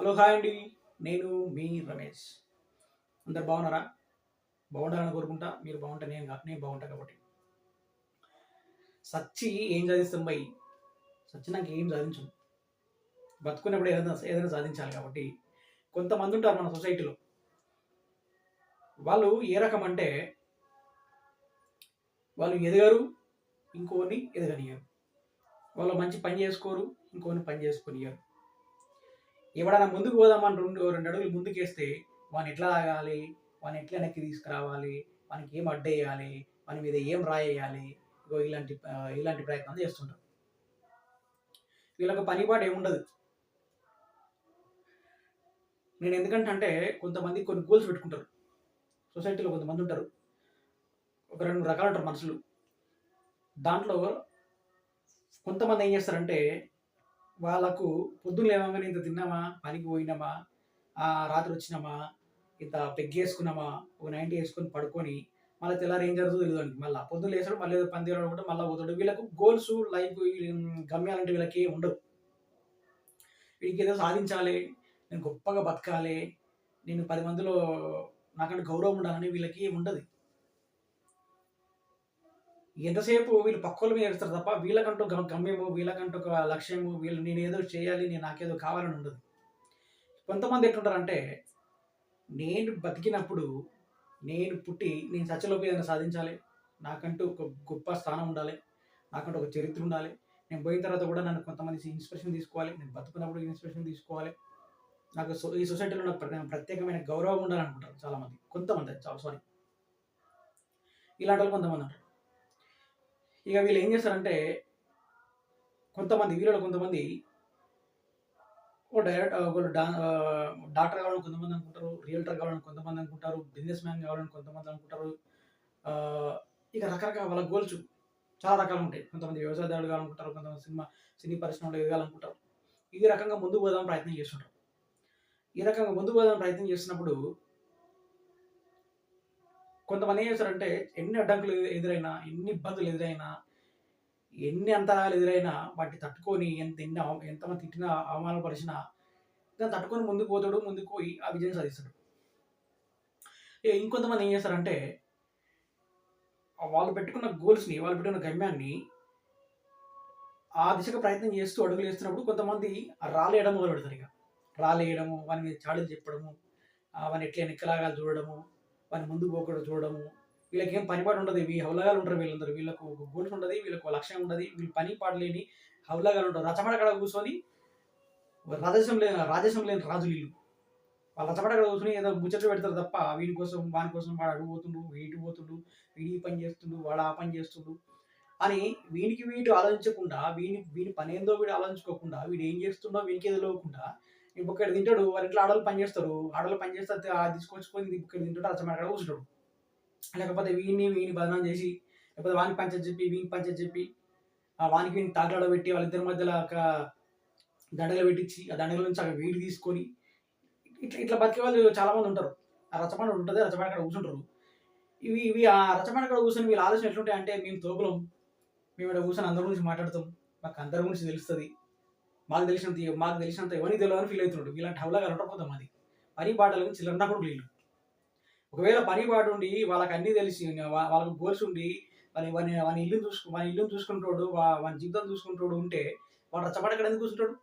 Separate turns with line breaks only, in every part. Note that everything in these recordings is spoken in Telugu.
హలో హాయ్ అండి. నేను మీ రమేష్. అందరు బాగున్నారా? బాగుండాలని కోరుకుంటా. మీరు బాగుంటే నేను నేను బాగుంటా కాబట్టి. సచ్చి ఏం సాధిస్తాం బై? సచ్చి నాకు ఏం సాధించం? బతుకున్నప్పుడు ఏదైనా ఏదైనా సాధించాలి కాబట్టి. కొంతమంది ఉంటారు మన సొసైటీలో. వాళ్ళు ఏ రకం అంటే వాళ్ళు ఎదగరు ఇంకోని ఎదగనియరు వాళ్ళు మంచి పని చేసుకోరు ఇంకోని పని చేసుకొనియరు ఎవడన్నా ముందుకు పోదామని రెండు రెండు అడుగులు ముందుకేస్తే వాని ఎట్లా ఆగాలి వాని ఎట్లా వెనక్కి తీసుకురావాలి? వానికి ఏం అడ్డేయాలి వాని మీద ఏం రాయేయాలి ఇలాంటి ఇలాంటి ప్రయత్నం చేస్తుంటారు వీళ్ళకి పనిపాటు ఏముండదు నేను ఎందుకంటే అంటే కొంతమంది కొన్ని గోల్స్ పెట్టుకుంటారు. సొసైటీలో కొంతమంది ఉంటారు. ఒక రెండు రకాలు ఉంటారు మనుషులు. దాంట్లో కొంతమంది ఏం చేస్తారంటే వాళ్ళకు పొద్దున్న లేవగానే ఇంత తిన్నామా? పనికి పోయినామా? ఆ రాత్రి వచ్చినామా? ఇంత పెగ్గేసుకున్నామా ఒక నైంటీ వేసుకొని పడుకొని మళ్ళీ తెల్లారి ఏం జరుగుతుందో తెలియదు మళ్ళీ పొద్దున్న లేచాడు మళ్ళీ పని తీరడం కూడా మళ్ళీ పోతాడు. వీళ్ళకు గోల్స్ లైఫ్ గమ్యాలంటే వీళ్ళకి ఉండవు. వీడికి ఏదో సాధించాలి నేను గొప్పగా బతకాలి నేను పది మందిలో నాకంటే గౌరవం ఉండాలని వీళ్ళకి ఉండదు. ఎంతసేపు వీళ్ళు పక్కల మీద ఏడుస్తారు తప్ప వీళ్ళకంటూ గమ్యము వీళ్ళకంటూ ఒక లక్ష్యము వీళ్ళు నేను ఏదో చేయాలి నేను నాకేదో కావాలని ఉండదు. కొంతమంది ఎట్లుంటారంటే నేను బతికినప్పుడు నేను పుట్టి నేను సత్యలోపు ఏదైనా సాధించాలి నాకంటూ ఒక గొప్ప స్థానం ఉండాలి నాకంటూ ఒక చరిత్ర ఉండాలి నేను పోయిన తర్వాత కూడా నన్ను కొంతమంది ఇన్స్పిరేషన్ తీసుకోవాలి నేను బతుకున్నప్పుడు ఇన్స్పిరేషన్ తీసుకోవాలి. నాకు సో- ఈ సొసైటీలో నాకు ప్ర- ప్రత్యేకమైన గౌరవం ఉండాలనుకుంటారు చాలామంది కొంతమంది సారీ ఇలాంటి వాళ్ళు కొంతమంది ఉంటారు. ఇక వీళ్ళు ఏం చేస్తారంటే కొంతమంది వీళ్ళలో కొంతమంది డైరెక్ట్ డా డాక్టర్ కావాలని కొంతమంది అనుకుంటారు రియల్టర్ కావాలని కొంతమంది అనుకుంటారు బిజినెస్ మ్యాన్ కావాలని కొంతమంది అనుకుంటారు. ఇక రకరకాల వాళ్ళ గోల్స్ చాలా రకాలు ఉంటాయి. కొంతమంది వ్యవసాయదారులు కావాలనుకుంటారు కొంతమంది సినిమా సినీ పరిశ్రమలో ఎదగాలనుకుంటారు ఈ రకంగా ముందుకు పోదాం ప్రయత్నం చేస్తుంటారు. ఈ రకంగా ముందుకు పోదాం ప్రయత్నం చేసినప్పుడు కొంతమంది ఏం చేస్తారంటే ఎన్ని అడ్డంకులు ఎదురైనా ఎన్ని ఇబ్బందులు ఎదురైనా ఎన్ని అంతరాలు ఎదురైనా వాటిని తట్టుకొని ఎంత ఎన్ని ఎంతమంది తిట్టినా అవమానపరిచినా దాన్ని తట్టుకొని ముందుకు పోతాడు ముందుకు పోయి ఆ విజయం సాధిస్తాడు. ఇంకొంతమంది ఏం చేస్తారంటే వాళ్ళు పెట్టుకున్న గోల్స్ని వాళ్ళు పెట్టుకున్న గమ్యాన్ని ఆ దిశగా ప్రయత్నం చేస్తూ అడుగులు వేస్తున్నప్పుడు కొంతమంది రాలేయడం మొదలు పెడతారు ఇక. రాలేయడము వాని మీద చాడీలు చెప్పడము ఆ వాని ఎట్లా ఎక్కలాగా చూడడము వాని ముందుకు పోకుండా చూడడము. వీళ్ళకి ఏం పని పాటు ఉండదు. ఇవి హౌలగాలు ఉంటారు వీళ్ళందరూ. వీళ్ళకు ఒక గోల్స్ ఉండదు. వీళ్ళకు ఒక లక్ష్యం ఉండదు. వీళ్ళు పని పాటు లేని హౌలగాలు ఉంటారు. రచమడ కడ కూర్చొని రాజేశం లేని రాజేశం లేని రాజులు వీళ్ళు. వాళ్ళు రచమడ కడ కూర్చొని ఏదో ముచ్చట్లు పెడతారు తప్ప వీని కోసం వాని కోసం వాడు అడుగు పోతుండు వీటి పోతుండు వీడి పని చేస్తుండు వాడు ఆ పని చేస్తుండు అని వీనికి వీటి ఆలోచించకుండా వీని వీని పని ఏందో వీడు ఆలోచించుకోకుండా వీడు ఏం చేస్తుండో వీనికి ఏదో ఇంకొకటి తింటాడు? వారి ఇంట్లో ఆడవాళ్ళు పని చేస్తారు ఆడవాళ్ళు పని చేస్తే ఆ తీసుకొచ్చుకొని ఇక్కడ తింటాడు రచమడ కడ కూర్చుంటాడు. లేకపోతే వీడిని వీని బదనాం చేసి లేకపోతే వానికి పంచని చెప్పి వీనికి పంచని చెప్పి ఆ వానికి వీనికి తాగడాలో పెట్టి వాళ్ళిద్దరి మధ్యలో ఒక దండగలు పెట్టించి ఆ దండగల నుంచి అక్కడ వీడి తీసుకొని ఇట్లా ఇట్లా బతికే వాళ్ళు చాలా మంది ఉంటారు. ఆ రచబండ ఉంటుంది రచబండ అక్కడ కూర్చుంటారు ఇవి ఇవి ఆ రచబండ అక్కడ కూర్చొని వీళ్ళ ఆలోచన ఎట్లుంటాయి అంటే మేము తోపులం. మేము ఇక్కడ కూర్చొని అందరి గురించి మాట్లాడతాం. మాకు అందరి గురించి తెలుస్తుంది. మాకు తెలిసినంత మాకు తెలిసినంత ఎవరికి తెలియదని ఫీల్ అవుతున్నాడు ఇలాంటి హౌలాగా ఉండకపోతాం అది పని పాటలు గురించి చిల్లర కూడా వీళ్ళు. ఒకవేళ పని పాటు ఉండి వాళ్ళకి అన్నీ తెలిసి వాళ్ళకు గోల్స్ ఉండి వాని వాని వాని ఇల్లు చూసుకు వాని ఇల్లు చూసుకుంటాడు వాని జీవితం చూసుకుంటాడు ఉంటే వాడు రచ్చబడక్కడ ఎందుకు కూర్చుంటాడు?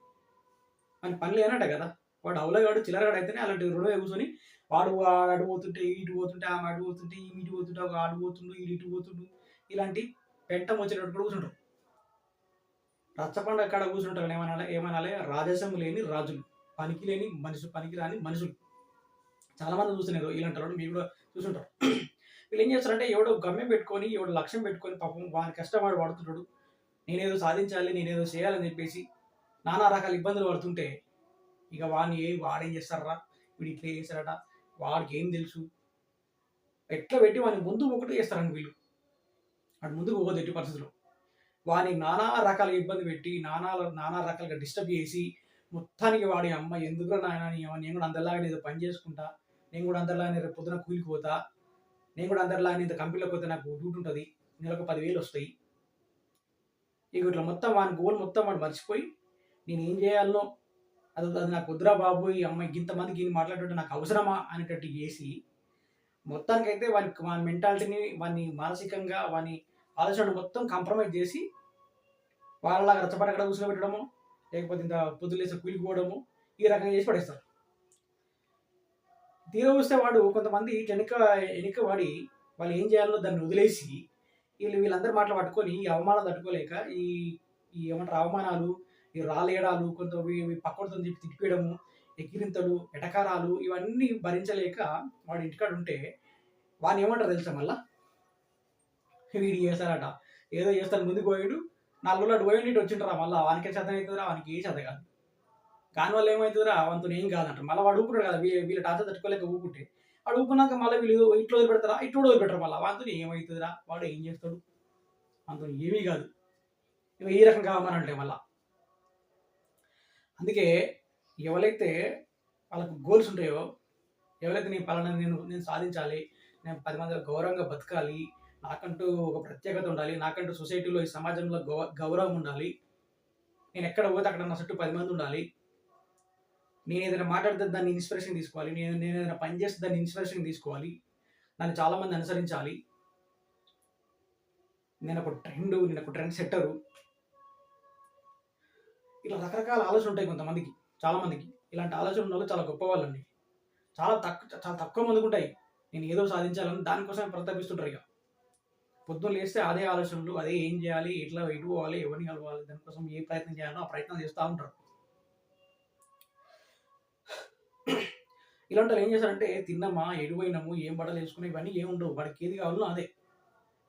వాని పని లేనట్ట కదా. వాడు అవులగాడు చిల్లరగాడు అయితేనే అలాంటి రుణం కూర్చొని వాడు వాడు అటు పోతుంటే ఇటు పోతుంటే ఆమె అటు పోతుంటే ఈ ఇటు పోతుంటే ఒక ఆడు పోతుండు ఇటు పోతుండు. ఇలాంటి పెంట వచ్చేటట్టు కూడా కూర్చుంటారు రచ్చబండ అక్కడ కూర్చుంటారు ఏమనాలి? ఏమనాలి? రాజసం లేని రాజులు. పనికి లేని మనుషులు పనికి రాని మనుషులు. చాలా మంది చూస్తున్నారు ఇలాంటి వాళ్ళు. మీరు కూడా చూసుంటారు వీళ్ళు ఏం చేస్తారంటే ఎవడో గమ్యం పెట్టుకొని ఎవడో లక్ష్యం పెట్టుకొని పాపం వాని కష్టపడి పడుతుంటాడు. నేనేదో సాధించాలి నేనేదో చేయాలని చెప్పేసి నానా రకాల ఇబ్బందులు పడుతుంటే ఇక వాడిని ఏ వాడేం చేస్తారా వీడు ఇట్లా చేస్తారట వాడికి ఏం తెలుసు? ఎట్లా పెట్టి వాడిని ముందు ఒకటి చేస్తారని వీళ్ళు. వాడు ముందుకు పోదు ఎట్టి పరిస్థితుల్లో వాని నానా రకాల ఇబ్బంది పెట్టి నానా నానా రకాలుగా డిస్టర్బ్ చేసి మొత్తానికి వాడి అమ్మ ఎందుకు నాయన నేను కూడా అందరిలాగా ఏదో పని చేసుకుంటా నేను కూడా అందరిలాగానే రేపు పొద్దున కూలికి పోతా నేను కూడా అందరిలాగానే ఇంత కంపెనీలోకి పోతే నాకు డ్యూటీ ఉంటుంది నెలకు పదివేలు వస్తాయి. ఇక ఇట్లా మొత్తం వాని గోల్ మొత్తం వాడు మర్చిపోయి నేను ఏం చేయాలనో అది అది నాకు వద్దురా బాబు ఈ అమ్మాయి ఇంతమందికి ఈయన మాట్లాడుతుంటే నాకు అవసరమా అనేటట్టు చేసి మొత్తానికైతే వాని వాని మెంటాలిటీని వాని మానసికంగా వాని ఆలోచన మొత్తం కాంప్రమైజ్ చేసి వాళ్ళలాగా రచ్చపడి అక్కడ కూర్చోబెట్టడము లేకపోతే ఇంత పొద్దులేసి కూలిపోవడము ఈ రకంగా చేసి పడేస్తారు. తీర చూస్తే వాడు కొంతమంది వెనుక వెనుక వాడి వాళ్ళు ఏం చేయాలో దాన్ని వదిలేసి వీళ్ళు వీళ్ళందరూ మాటలు పట్టుకొని ఈ అవమానం తట్టుకోలేక ఈ ఈ ఏమంటారు అవమానాలు ఈ రాలేయడాలు కొంత పక్కడితో చెప్పి తిప్పియడము ఎగిరింతలు ఎటకారాలు ఇవన్నీ భరించలేక వాడు ఇంటికాడ ఉంటే వాడిని ఏమంటారు తెలుసా మళ్ళా? వీడు చేస్తారట ఏదో చేస్తాను ముందుకు పోయాడు నాలుగు రోజులు అటు పోయిండి ఇటు వచ్చింటారా మళ్ళీ వానికే చదవ అవుతుందిరా వానికి ఏ చదవ కాదు. కాని వల్ల ఏమవుతుందిరా వంతు ఏం కాదంట మళ్ళీ వాడు ఊపుకున్నాడు కదా వీళ్ళు వీళ్ళ టార్చర్ తట్టుకోలేక ఊపుకుంటే. వాడు ఊపుకున్నాక మళ్ళీ వీళ్ళు ఇట్లో వదిలిపెడతారా ఇట్లో వదిలిపెట్టరు మళ్ళీ. వంతుని ఏమవుతుందిరా వాడు ఏం చేస్తాడు? అంత ఏమీ కాదు. ఇవి ఈ రకం కావాలంటే మళ్ళీ. అందుకే ఎవరైతే వాళ్ళకు గోల్స్ ఉంటాయో ఎవరైతే నేను పలానా నేను నేను సాధించాలి నేను పది మందిలో గౌరవంగా బతకాలి నాకంటూ ఒక ప్రత్యేకత ఉండాలి నాకంటూ సొసైటీలో ఈ సమాజంలో గౌ గౌరవం ఉండాలి. నేను ఎక్కడ పోతే అక్కడ నా చుట్టూ పది మంది ఉండాలి. నేను ఏదైనా మాట్లాడితే దాన్ని ఇన్స్పిరేషన్ తీసుకోవాలి. నేను నేను ఏదైనా పని చేస్తే దాన్ని ఇన్స్పిరేషన్ తీసుకోవాలి. నన్ను చాలామంది అనుసరించాలి. నేను ఒక ట్రెండ్ నేను ఒక ట్రెండ్ సెట్టరు ఇలా రకరకాల ఆలోచన ఉంటాయి కొంతమందికి చాలామందికి ఇలాంటి ఆలోచన ఉన్న వాళ్ళు చాలా గొప్ప వాళ్ళండి చాలా తక్కువ చాలా తక్కువ మందికి ఉంటాయి. నేను ఏదో సాధించాలని దానికోసం ప్రతాపిస్తుంటారు ఇక. పొద్దున్న లేస్తే అదే ఆలోచనలు అదే ఏం చేయాలి ఎట్లా ఎటు పోవాలి ఎవరిని కలవాలి దానికోసం ఏ ప్రయత్నం చేయాలో ఆ ప్రయత్నం చేస్తూ ఉంటారు. ఇలాంటి ఏం చేస్తారంటే తిన్నామా ఎడిపోయినాము ఏం బట్టలు వేసుకున్నా ఇవన్నీ ఏమి ఉండవు. వాడికి ఏది కావాలో అదే.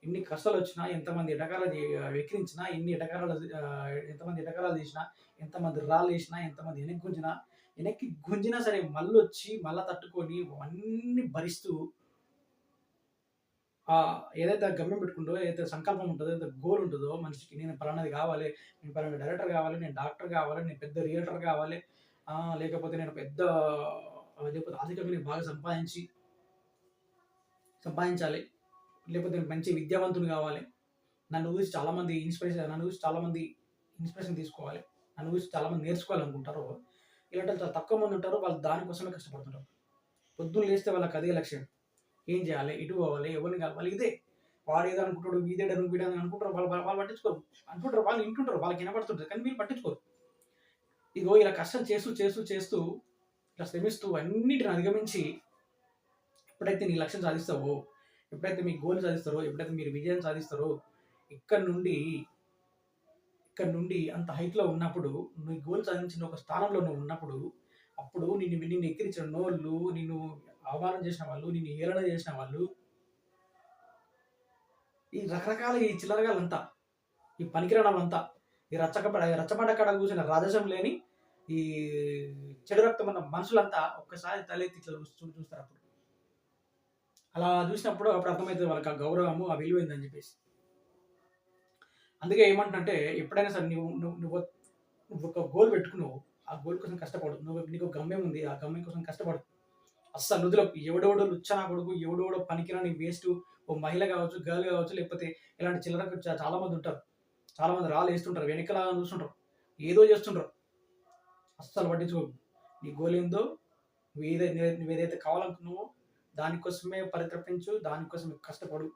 ఎన్ని కష్టాలు వచ్చినా ఎంతమంది ఎటకారాలు వెక్కిరించినా ఎన్ని ఎటకారాలు ఎంతమంది ఎటకారాలు చేసినా ఎంతమంది రాళ్ళు వేసినా ఎంతమంది వెనక్కి గుంజినా వెనక్కి గుంజినా సరే మళ్ళీ వచ్చి మళ్ళీ తట్టుకొని అన్నీ భరిస్తూ ఏదైతే గమ్యం పెట్టుకుంటో ఏదైతే సంకల్పం ఉంటుందో ఏదైతే గోల్ ఉంటుందో మనిషికి నేను పలానాది కావాలి నేను పలానా డైరెక్టర్ కావాలి నేను డాక్టర్ కావాలి నేను పెద్ద రియల్టర్ కావాలి లేకపోతే నేను పెద్ద లేకపోతే ఆర్థికంగా నేను బాగా సంపాదించి సంపాదించాలి లేకపోతే నేను మంచి విద్యావంతుని కావాలి. నన్ను చూసి చాలామంది ఇన్స్పిరేషన్ నన్ను చూసి చాలామంది ఇన్స్పిరేషన్ తీసుకోవాలి. నన్ను చూసి చాలామంది నేర్చుకోవాలనుకుంటారు. ఇలాంటి చాలా తక్కువ మంది ఉంటారు వాళ్ళు దానికోసమే కష్టపడుతుంటారు. పొద్దున్న లేస్తే వాళ్ళకి అదే లక్ష్యం. ఏం చేయాలి? ఇటు పోవాలి? ఎవరిని కలపాలి? ఇదే. వాడు ఏదో అనుకుంటాడు వీదేడు వీడని అనుకుంటారు వాళ్ళు వాళ్ళు పట్టించుకోరు. అనుకుంటారు వాళ్ళు ఇంటుంటారు వాళ్ళకి వినపడుతుంటారు కానీ వీళ్ళు పట్టించుకోరు. ఇదిగో ఇలా కష్టం చేస్తూ చేస్తూ చేస్తూ ఇలా శ్రమిస్తూ అన్నిటిని అధిగమించి ఎప్పుడైతే నీ లక్ష్యం సాధిస్తావో ఎప్పుడైతే మీ గోల్ సాధిస్తారో ఎప్పుడైతే మీరు విజయం సాధిస్తారో ఇక్కడ నుండి ఇక్కడ నుండి అంత హైట్లో ఉన్నప్పుడు నీ గోల్ సాధించిన ఒక స్థానంలో నువ్వు ఉన్నప్పుడు అప్పుడు నిన్ను నిన్ను ఎక్కిరించిన నోళ్ళు నిన్ను అవమానం చేసిన వాళ్ళు నేను ఏలన చేసిన వాళ్ళు ఈ రకరకాల ఈ చిల్లరగాలంతా ఈ పనికిరాలంతా ఈ రచ్చక రచ్చబండ కాడ కూర్చున్న రాజసం లేని ఈ చెడు రక్తం ఉన్న మనుషులంతా ఒక్కసారి తలెత్తి ఇట్లా చూ- చూస్తారు అప్పుడు. అలా చూసినప్పుడు అప్పుడు అర్థమవుతుంది వాళ్ళకి ఆ గౌరవము ఆ విలువైందని చెప్పేసి. అందుకే ఏమంటుంటే ఎప్పుడైనా సరే నువ్వు నువ్వు నువ్వు ఒక గోల్ పెట్టుకున్నావు ఆ గోల్ కోసం కష్టపడు నువ్వు నీకు గమ్యం ఉంది ఆ గమ్యం కోసం కష్టపడు. అస్సలు నుదులో ఎవడెవడో లుచ్చనా కొడుకు ఎవడెవడో పనికిరాని వేస్ట్ ఓ మహిళ కావచ్చు గర్ల్ కావచ్చు లేకపోతే ఇలాంటి చిల్లరకు చాలా మంది ఉంటారు. చాలా మంది రాళ్ళు వేస్తుంటారు వెనకలా చూస్తుంటారు. ఏదో చేస్తుంటారు. అస్సలు పట్టించుకో నీ గోల్ ఏందో నువ్వు ఏదైతే నువ్వు ఏదైతే కావాలనుకున్నావో దానికోసమే పరితపించు దానికోసమే కష్టపడు.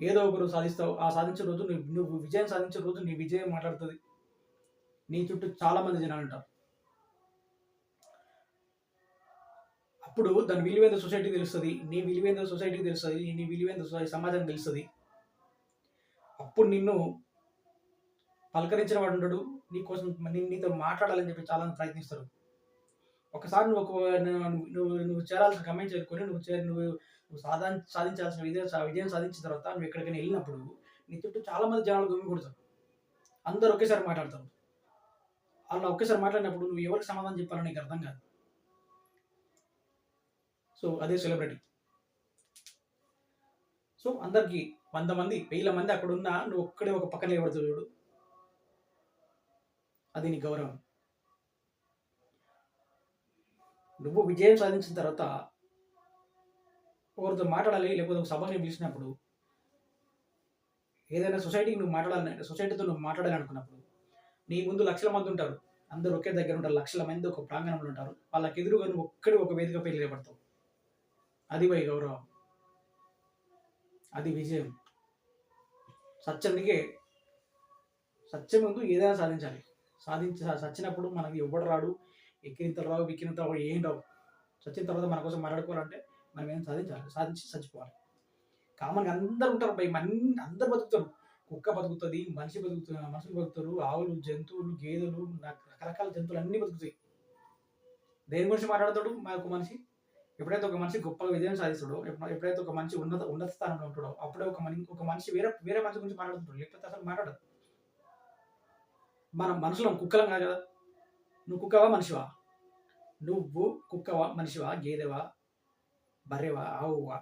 ఏదో ఒకరు సాధిస్తావు. ఆ సాధించే రోజు నువ్వు నువ్వు విజయం సాధించే రోజు నీ విజయం మాట్లాడుతుంది. నీ చుట్టూ చాలా మంది జనాలు ఉంటారు. అప్పుడు దాని విలువైన సొసైటీ తెలుస్తుంది నీ విలువైన సొసైటీ తెలుస్తుంది నీ విలువైన సమాజం తెలుస్తుంది. అప్పుడు నిన్ను పలకరించిన వాడు ఉండడు నీ కోసం నీతో మాట్లాడాలని చెప్పి చాలా మంది ప్రయత్నిస్తారు. ఒకసారి నువ్వు ఒక నువ్వు నువ్వు చేరాల్సిన గమ్యం చేరుకొని నువ్వు చేరి నువ్వు నువ్వు సాధా సాధించాల్సిన విజయం సా- విజయం సాధించిన తర్వాత నువ్వు ఎక్కడికైనా వెళ్ళినప్పుడు నీ చుట్టూ చాలా మంది జనాలు గుమ్మి కొడతారు అందరు ఒకేసారి మాట్లాడతారు. వాళ్ళు ఒకేసారి మాట్లాడినప్పుడు నువ్వు ఎవరికి సమాధానం చెప్పాలో నీకు అర్థం కాదు. సో అదే సెలబ్రిటీ సో అందరికి వంద మంది వేల మంది అక్కడ ఉన్నా నువ్వు ఒక్కడే ఒక పక్కన నిలబడుతుంది చూడు. అది నీ గౌరవం. నువ్వు విజయం సాధించిన తర్వాత ఒకరితో మాట్లాడాలి లేకపోతే ఒక సభని పిలిచినప్పుడు ఏదైనా సొసైటీకి నువ్వు మాట్లాడాలని సొసైటీతో నువ్వు మాట్లాడాలి అనుకున్నప్పుడు నీ ముందు లక్షల మంది ఉంటారు. అందరూ ఒకే దగ్గర ఉంటారు లక్షల మంది ఒక ప్రాంగణంలో ఉంటారు. వాళ్ళకి ఎదురుగా నువ్వు ఒక్కడి ఒక వేదికపై నిలబడతావు. అది వై గౌరవం. అది విజయం. సత్యానికి సత్యం ముందు ఏదైనా సాధించాలి. సాధించి సచ్చినప్పుడు మనకి ఎవడు రాడు. ఎక్కిన రావు ఎక్కిన రావు ఏం రావు. సచ్చిన తర్వాత మన కోసం మాట్లాడుకోవాలంటే మనం ఏం సాధించాలి? సాధించి చచ్చిపోవాలి. కామన్గా అందరు ఉంటారు భయ. అందరు బతుకుతారు. కుక్క బతుకుతుంది మనిషి బతుకుతుంది మనుషులు బతుకుతారు. ఆవులు జంతువులు గేదెలు రకరకాల జంతువులు అన్నీ బతుకుతాయి. దేని గురించి మాట్లాడతాడు మా మనిషి? ఎప్పుడైతే ఒక మనిషి గొప్పగా విజయం సాధిస్తాడో ఎప్పుడైతే ఒక మనిషి ఉన్నత ఉన్నత స్థానంలో ఉంటాడో అప్పుడే ఒక మనిషి ఒక మనిషి వేరే వేరే మనిషి గురించి మాట్లాడుతుంటాడు. లేకపోతే అసలు మాట్లాడదు మనం మనుషులం కుక్కలం కాదు కదా. నువ్వు కుక్కవా మనిషివా? నువ్వు కుక్కవా మనిషివా గేదెవా బర్రెవా ఆవువా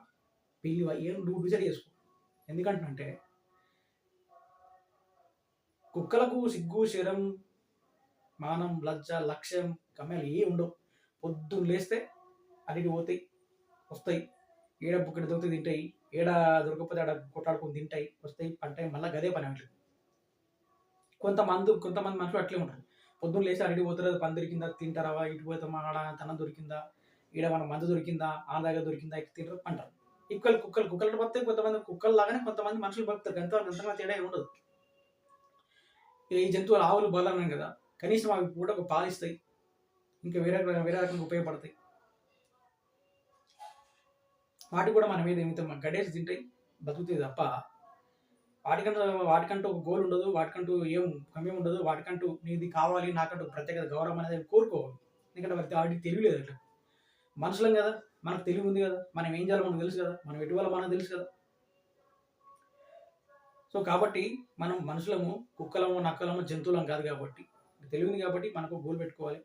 పిల్లివా ఏం నువ్వు డిసైడ్ చేసుకో. ఎందుకంటే కుక్కలకు సిగ్గు శరం మానం లజ్జ లక్ష్యం గమ్యాలు ఏ ఉండవు. పొద్దున్న లేస్తే అడిగి పోతాయి వస్తాయి. ఏడ బుక్కడ దొరికితే తింటాయి ఏడ దొరకకపోతే ఆడ కొట్టాడుకొని తింటాయి వస్తాయి పంటాయి మళ్ళీ గదే పని అట్లా. కొంతమంది కొంతమంది మనుషులు అట్లే ఉంటారు. పొద్దున్న లేచి అడిగి పోతారు పని దొరికిందా తింటారా ఇటు పోతామా ఆడ తనం దొరికిందా ఈడ మన మందు దొరికిందా ఆ దగ్గర దొరికిందా ఇక్కడ తింటారు అంటారు ఈక్వల్ కుక్కలు కుక్కలు బతితే కొంతమంది కుక్కలు లాగానే కొంతమంది మనుషులు బతుకుతారు. గంత గంతగా తేడా ఏం ఉండదు. ఈ జంతువులు ఆవులు బలన్నాం కదా కనీసం అవి కూడా ఒక పాలిస్తాయి ఇంకా వేరే వేరే రకంగా ఉపయోగపడతాయి. వాటి కూడా మన మీద ఏమితో గడేసి తింటాయి బతుకుతాయి తప్ప వాటికంటూ వాటికంటూ ఒక గోల్ ఉండదు వాటికంటూ ఏం గమ్యం ఉండదు వాటికంటూ నీది కావాలి నాకంటూ ప్రత్యేక గౌరవం అనేది కోరుకోవాలి. ఎందుకంటే వారికి వాటికి తెలియలేదు అట్లా. మనుషులం కదా మనకు తెలివి ఉంది కదా మనం ఏం చేయాలో మనకు తెలుసు కదా మనం ఎటువల మనకు తెలుసు కదా. సో కాబట్టి మనం మనుషులము కుక్కలము నక్కలము జంతువులం కాదు కాబట్టి తెలివింది కాబట్టి మనకు గోల్ పెట్టుకోవాలి.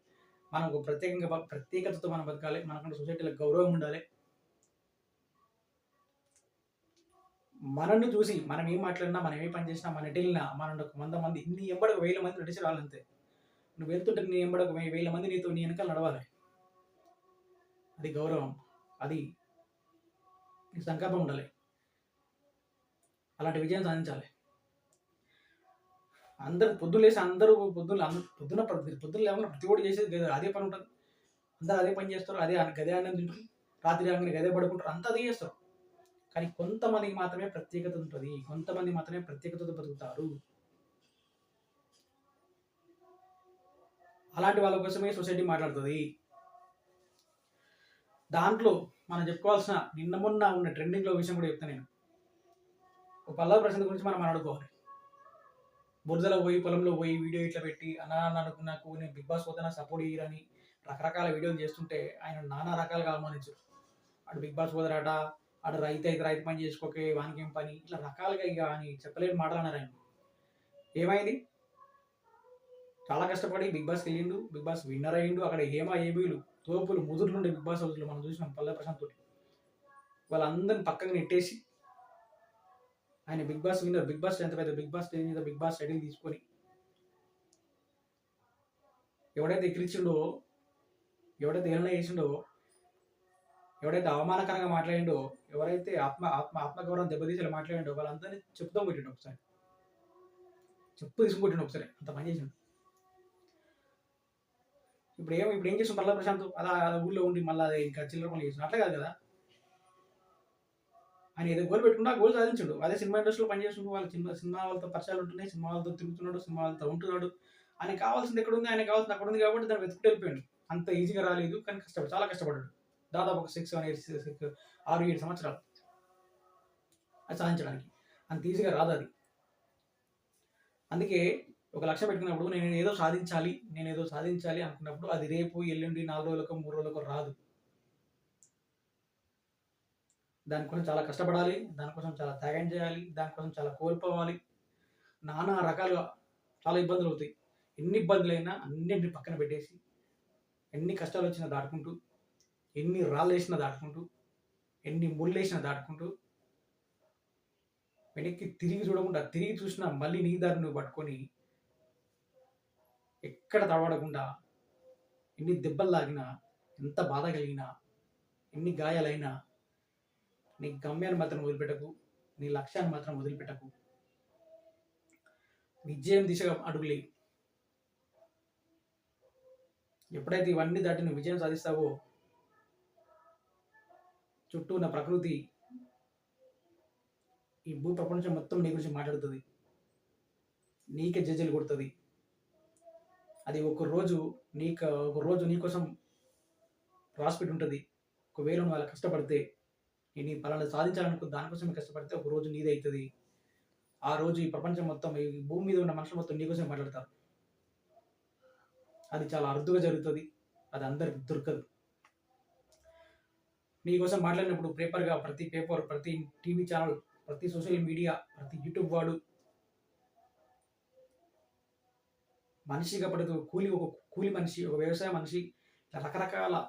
మనకు ప్రత్యేకంగా ప్రత్యేకతతో మనం బతకాలి. మనకంటే సొసైటీలో గౌరవం ఉండాలి. మనల్ని చూసి మనం ఏం మాట్లాడినా మనం ఏ పని చేసినా మన వెళ్ళినా మన వంద మంది నీ ఎంబడకు వేల మంది నడిచి రావాలంతే నువ్వు వెళ్తుంటే నీ ఎంబడకు వేల మంది నీతో నీ వెనకాల నడవాలి. అది గౌరవం. అది నీ సంకల్పం ఉండాలి. అలాంటి విజయం సాధించాలి. అందరు పొద్దున్న లేసి అందరూ పొద్దున్న అందరూ పొద్దున్న ప్రతి- పొద్దున్న లేకుండా ప్రతి ఒక్కటి చేసేది అదే పని ఉంటుంది. అందరూ అదే పని చేస్తారు అదే గదే అన్నం రాత్రి ఆమె గదే పడుకుంటారు. అంతా అదే చేస్తారు. కానీ కొంతమందికి మాత్రమే ప్రత్యేకత ఉంటుంది. కొంతమంది మాత్రమే ప్రత్యేకతతో బతుకుతారు. అలాంటి వాళ్ళ కోసమే సొసైటీ మాట్లాడుతుంది. దాంట్లో మనం చెప్పుకోవాల్సిన నిన్న మొన్న ఉన్న ట్రెండింగ్లో విషయం కూడా చెప్తాను నేను. ఒక పల్లవ ప్రశాంత్ గురించి మనం మాట్లాడుకోవాలి. బురదలో పోయి పొలంలో పోయి వీడియో ఇట్లా పెట్టి అన్నా నాకు నాకు నేను బిగ్ బాస్ పోతే నాకు సపోర్ట్ చేయరని రకరకాల వీడియోలు చేస్తుంటే ఆయన నానా రకాలుగా అవమానించారు. అటు బిగ్ బాస్ పోదరాట అటు రైతు అయితే రైతు పని చేసుకోకే వానికి ఏం పని? ఇట్లా రకాలుగా ఇక అని చెప్పలేని మాటలు అన్నారు ఆయన. ఏమైంది? చాలా కష్టపడి బిగ్ బాస్కి వెళ్ళిండు. బిగ్ బాస్ విన్నర్ అయ్యిండు. అక్కడ ఏమా ఏబీలు తోపులు ముదురులు ఉండే బిగ్ బాస్ హౌస్లో మనం చూసినాం. పల్లె ప్రశాంత్ తోటి. వాళ్ళందరిని పక్కకు నెట్టేసి ఆయన Big Boss winner Big Boss ఎంత పెద్ద బిగ్ బాస్ స్టేజ్ మీద బిగ్ బాస్ టైటిల్ తీసుకొని ఎవడైతే ఎక్కిరించిండో ఎవడైతే ఏమైనా చేసిండో ఎవడైతే అవమానకరంగా మాట్లాడిండో ఎవరైతే ఆత్మ ఆత్మ ఆత్మగౌరవం దెబ్బతీసేలా మాట్లాడిండో వాళ్ళందరినీ చెప్తాం కొట్టిండు ఒకసారి. చెప్పు తీసుకుంటుండు ఒకసారి అంత పని చేసిండు. ఇప్పుడు ఏం ఇప్పుడు ఏం చేసాం పల్ల ప్రశాంత్? అలా అలా ఊళ్ళో ఉండి మళ్ళీ అదే ఇంకా చిల్లర పనులు చేసిన అట్లా కాదు కదా? ఆయన ఏదో గోల్ పెట్టుకున్నా గోల్ సాధించాడు. అదే సినిమా ఇండస్ట్రీలో పనిచేస్తుండు వాళ్ళు సినిమా సినిమా వాళ్ళతో పరిచయాలు ఉంటున్నాయి సినిమా వాళ్ళతో తిరుగుతున్నాడు సినిమా వాళ్ళతో ఉంటున్నాడు. ఆయన కావాల్సింది ఎక్కడ ఉంది ఆయన కావాల్సింది అక్కడ ఉంది కాబట్టి దాన్ని వెతుకుంటూ వెళ్ళిపోయాడు. అంత ఈజీగా రాలేదు కానీ కష్టపడు చాలా కష్టపడ్డాడు. దాదాపు ఒక సిక్స్ సెవెన్ ఎయిట్ సిక్స్ ఆరు ఏడు సంవత్సరాలు. అది సాధించడానికి. అంత ఈజీగా రాదు అది. అందుకే ఒక లక్ష్యం పెట్టుకున్నప్పుడు నేను ఏదో సాధించాలి నేను ఏదో సాధించాలి అనుకున్నప్పుడు అది రేపు ఎల్లుండి నాలుగు రోజులకు మూడు రోజులకు రాదు. దానికోసం చాలా కష్టపడాలి దానికోసం చాలా త్యాగం చేయాలి దానికోసం చాలా కోల్పోవాలి. నానా రకాలుగా చాలా ఇబ్బందులు అవుతాయి. ఎన్ని ఇబ్బందులైనా అన్నింటిని పక్కన పెట్టేసి ఎన్ని కష్టాలు వచ్చినా దాటుకుంటూ ఎన్ని రాళ్ళు వేసినా దాటుకుంటూ ఎన్ని ముళ్ళు వేసినా దాటుకుంటూ వెనక్కి తిరిగి చూడకుండా తిరిగి చూసినా మళ్ళీ నీ దారి నువ్వు పట్టుకొని ఎక్కడ తడబడకుండా ఎన్ని దెబ్బలు లాగినా ఎంత బాధ కలిగినా ఎన్ని గాయాలైనా నీ గమ్యాన్ని మాత్రం వదిలిపెట్టకు నీ లక్ష్యాన్ని మాత్రం వదిలిపెట్టకు. విజయం దిశగా అడుగులే. ఎప్పుడైతే ఇవన్నీ దాటి నువ్వు విజయం సాధిస్తావో చుట్టూ ఉన్న ప్రకృతి ఈ భూ ప్రపంచం మొత్తం నీ గురించి మాట్లాడుతుంది. నీకే జడ్జిలు కొడుతుంది. అది ఒక రోజు నీకు ఒక రోజు నీకోసం రాసిపెట్టి ఉంటుంది. ఒకవేళ నువ్వు అలా కష్టపడితే నేను ఈ పలానా సాధించాలనుకో దానికోసం కష్టపడితే ఒక రోజు నీదే అవుతుంది ఆ రోజు ఈ ప్రపంచం మొత్తం ఈ భూమి మీద ఉన్న మనుషులు మొత్తం నీకోసం మాట్లాడతారు. అది చాలా అరుదుగా జరుగుతుంది. అది అందరికి దొరకదు. నీకోసం మాట్లాడినప్పుడు పేపర్గా ప్రతి పేపర్ ప్రతి టీవీ ఛానల్ ప్రతి సోషల్ మీడియా ప్రతి యూట్యూబ్ వాడు మనిషిగా పడుతూ కూలి ఒక కూలి మనిషి ఒక వ్యవసాయ మనిషి రకరకాల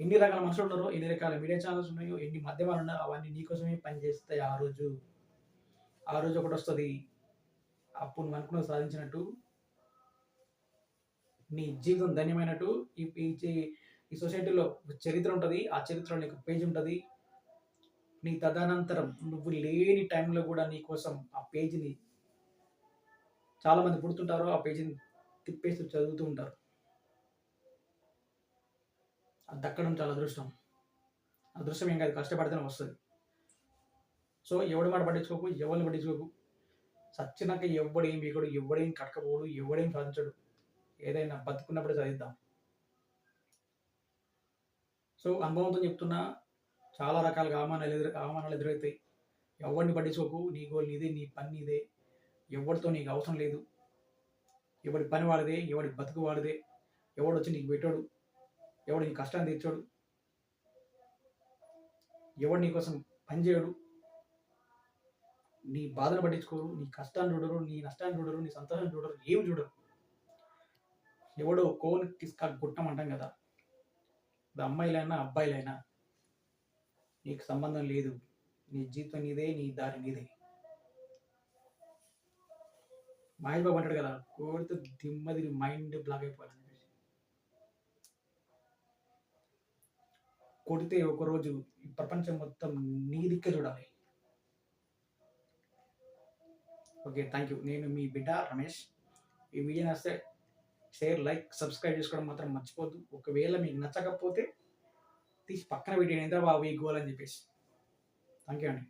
ఎన్ని రకాల మనుషులు ఉన్నారో ఎన్ని రకాల మీడియా ఛానల్స్ ఉన్నాయో ఎన్ని మాధ్యమాలు ఉన్నాయో అవన్నీ నీకోసమే పనిచేస్తాయి ఆ రోజు. ఆ రోజు ఒకటి వస్తుంది. అప్పుడు నువ్వు అనుకున్న సాధించినట్టు నీ జీవితం ధన్యమైనట్టు ఈ ఈ సొసైటీలో చరిత్ర ఉంటుంది ఆ చరిత్రలో నీకు పేజ్ ఉంటుంది. నీ తదనంతరం నువ్వు లేని టైంలో కూడా నీ కోసం ఆ పేజీని చాలామంది పుడుతుంటారు ఆ పేజీని తిప్పేస్తూ చదువుతూ ఉంటారు. అది దక్కడం చాలా అదృష్టం. అదృష్టం ఏం కాదు కష్టపడితేనే వస్తుంది. సో ఎవడి మాట పట్టించుకోకు ఎవరిని పట్టించుకోకు. సచ్చినాక ఎవడేం బీకడు ఎవడేం కట్టకపోడు ఎవడేం సాధించడు. ఏదైనా బతుకున్నప్పుడే చదివిద్దాం సో అనుభవంతో చెప్తున్నా చాలా రకాలుగా అవమానాలు ఎదురు అవమానాలు ఎదురవుతాయి ఎవరిని పట్టించుకోకు నీ గోల్ నీదే నీ పని నీదే. ఎవరితో నీకు అవసరం లేదు. ఎవడి పని వాడిదే ఎవడి బతుకు వాడిదే ఎవడు వచ్చి నీకు పెట్టాడు ఎవడు నీ కష్టాన్ని తీర్చాడు ఎవడు నీ కోసం పని చేయడు. నీ బాధను పట్టించుకోరు నీ కష్టాన్ని చూడరు నీ నష్టాన్ని చూడరు నీ సంతోషాన్ని చూడరు ఏమి చూడరు. ఎవడో కోన్ కిస్కా గుట్టం అంటాం కదా. అది అమ్మాయిలైనా అబ్బాయిలైనా నీకు సంబంధం లేదు. నీ జీవితం నీదే నీ దారి నీదే. మహేష్ బాబు అంటాడు కదా కోడితే దిమ్మది మైండ్ బ్లాక్ అయిపోవాలని చెప్పేసి కొడితే ఒకరోజు ఈ ప్రపంచం మొత్తం నీ దిక్కే చూడాలి. ఓకే థ్యాంక్ యూ నేను మీ బిడ్డ రమేష్. ఈ వీడియో నస్తే షేర్ లైక్ సబ్స్క్రైబ్ చేసుకోవడం మాత్రం మర్చిపోద్దు ఒకవేళ మీకు నచ్చకపోతే తీసి పక్కన పెట్టేయండి. బాబు ఈ గోల్ అని చెప్పేసి. థ్యాంక్ యూ అండి.